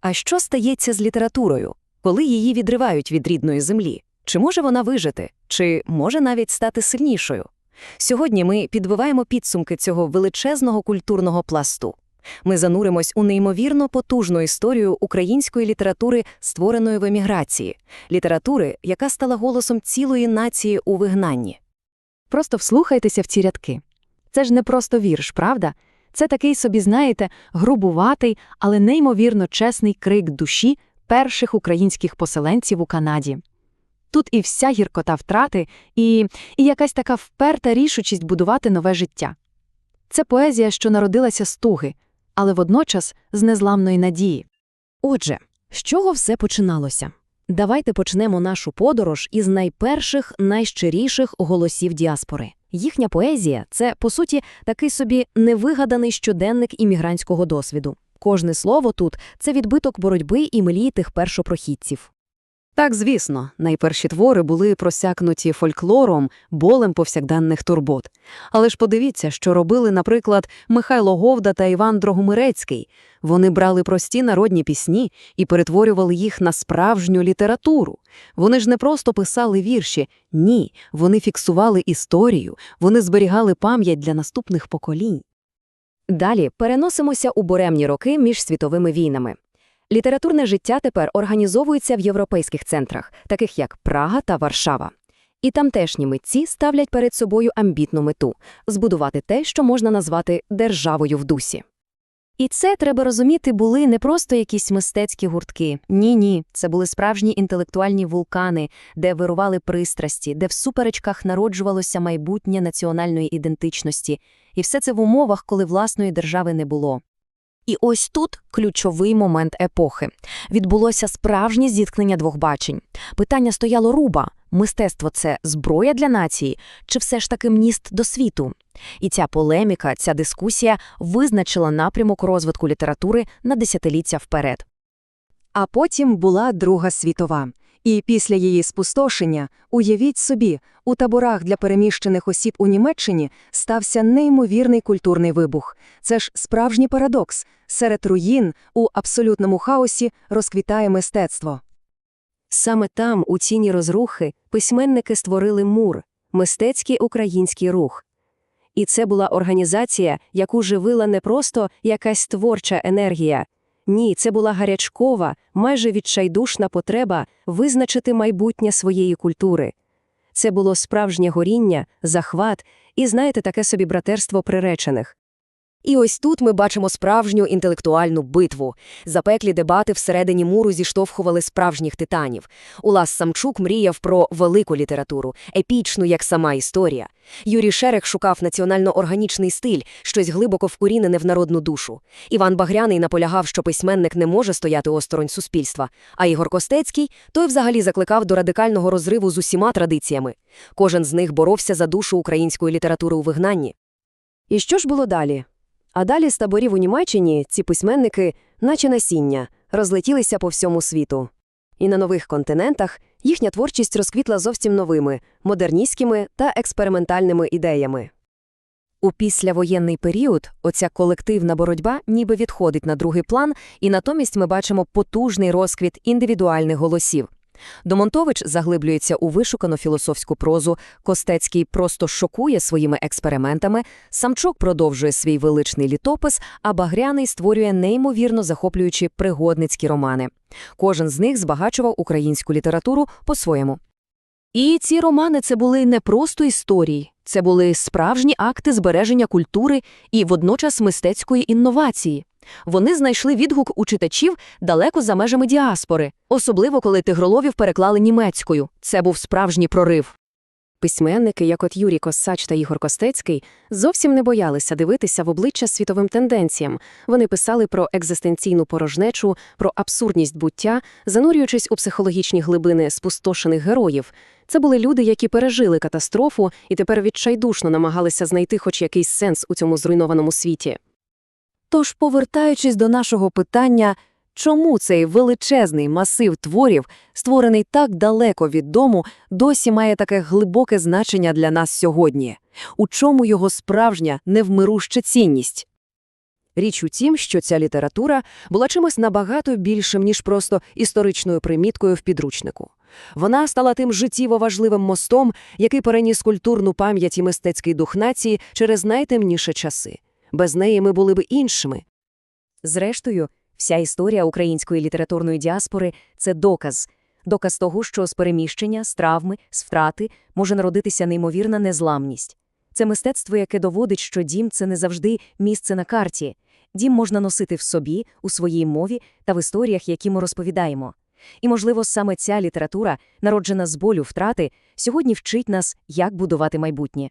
А що стається з літературою, коли її відривають від рідної землі? Чи може вона вижити, чи може навіть стати сильнішою? Сьогодні ми підбиваємо підсумки цього величезного культурного пласту. Ми зануримось у неймовірно потужну історію української літератури, створеної в еміграції, літератури, яка стала голосом цілої нації у вигнанні. Просто вслухайтеся в ці рядки. Це ж не просто вірш, правда? Це такий собі, знаєте, грубуватий, але неймовірно чесний крик душі перших українських поселенців у Канаді. Тут і вся гіркота втрати, і, і якась така вперта рішучість будувати нове життя. Це поезія, що народилася з туги, але водночас з незламної надії. Отже, з чого все починалося? Давайте почнемо нашу подорож із найперших, найщиріших голосів діаспори. Їхня поезія це, по суті, такий собі невигаданий щоденник іммігрантського досвіду. Кожне слово тут це відбиток боротьби і млії тих першопрохідців. Так, звісно, найперші твори були просякнуті фольклором, болем повсякденних турбот. Але ж подивіться, що робили, наприклад, Михайло Говда та Іван Дрогомирецький. Вони брали прості народні пісні і перетворювали їх на справжню літературу. Вони ж не просто писали вірші, ні, вони фіксували історію, вони зберігали пам'ять для наступних поколінь. Далі переносимося у буремні роки між світовими війнами. Літературне життя тепер організовується в європейських центрах, таких як Прага та Варшава. І тамтешні митці ставлять перед собою амбітну мету збудувати те, що можна назвати державою в дусі. І це, треба розуміти, були не просто якісь мистецькі гуртки. Ні-ні, це були справжні інтелектуальні вулкани, де вирували пристрасті, де в суперечках народжувалося майбутнє національної ідентичності. І все це в умовах, коли власної держави не було. І ось тут ключовий момент епохи. Відбулося справжнє зіткнення двох бачень. Питання стояло руба – мистецтво – це зброя для нації, чи все ж таки мніст до світу? І ця полеміка, ця дискусія визначила напрямок розвитку літератури на десятиліття вперед. А потім була Друга світова. І після її спустошення, уявіть собі, у таборах для переміщених осіб у Німеччині стався неймовірний культурний вибух. Це ж справжній парадокс. Серед руїн у абсолютному хаосі розквітає мистецтво. Саме там, у тіні розрухи, письменники створили МУР – мистецький український рух. І це була організація, яку живила не просто якась творча енергія. Ні, це була гарячкова, майже відчайдушна потреба визначити майбутнє своєї культури. Це було справжнє горіння, захват і, знаєте, таке собі братерство приречених. І ось тут ми бачимо справжню інтелектуальну битву. Запеклі дебати всередині муру зіштовхували справжніх титанів. Улас Самчук мріяв про велику літературу, епічну, як сама історія. Юрій Шерех шукав національно-органічний стиль, щось глибоко вкорінене в народну душу. Іван Багряний наполягав, що письменник не може стояти осторонь суспільства, а Ігор Костецький той взагалі закликав до радикального розриву з усіма традиціями. Кожен з них боровся за душу української літератури у вигнанні. І що ж було далі? А далі з таборів у Німеччині ці письменники, наче насіння, розлетілися по всьому світу. І на нових континентах їхня творчість розквітла зовсім новими, модерністськими та експериментальними ідеями. У післявоєнний період оця колективна боротьба ніби відходить на другий план, і натомість ми бачимо потужний розквіт індивідуальних голосів. Домонтович заглиблюється у вишукану філософську прозу, Костецький просто шокує своїми експериментами, Самчук продовжує свій величний літопис, а Багряний створює неймовірно захоплюючі пригодницькі романи. Кожен з них збагачував українську літературу по-своєму. І ці романи це були не просто історії, це були справжні акти збереження культури і водночас мистецької інновації. Вони знайшли відгук у читачів далеко за межами діаспори, особливо коли тигроловів переклали німецькою. Це був справжній прорив. Письменники, як от Юрій Косач та Ігор Костецький, зовсім не боялися дивитися в обличчя світовим тенденціям. Вони писали про екзистенційну порожнечу, про абсурдність буття, занурюючись у психологічні глибини спустошених героїв. Це були люди, які пережили катастрофу і тепер відчайдушно намагалися знайти хоч якийсь сенс у цьому зруйнованому світі. Тож, повертаючись до нашого питання, чому цей величезний масив творів, створений так далеко від дому, досі має таке глибоке значення для нас сьогодні? У чому його справжня невмируща цінність? Річ у тім, що ця література була чимось набагато більшим, ніж просто історичною приміткою в підручнику. Вона стала тим життєво важливим мостом, який переніс культурну пам'ять і мистецький дух нації через найтемніші часи. Без неї ми були б іншими. Зрештою, вся історія української літературної діаспори – це доказ. Доказ того, що з переміщення, з травми, з втрати може народитися неймовірна незламність. Це мистецтво, яке доводить, що дім – це не завжди місце на карті. Дім можна носити в собі, у своїй мові та в історіях, які ми розповідаємо. І, можливо, саме ця література, народжена з болю втрати, сьогодні вчить нас, як будувати майбутнє.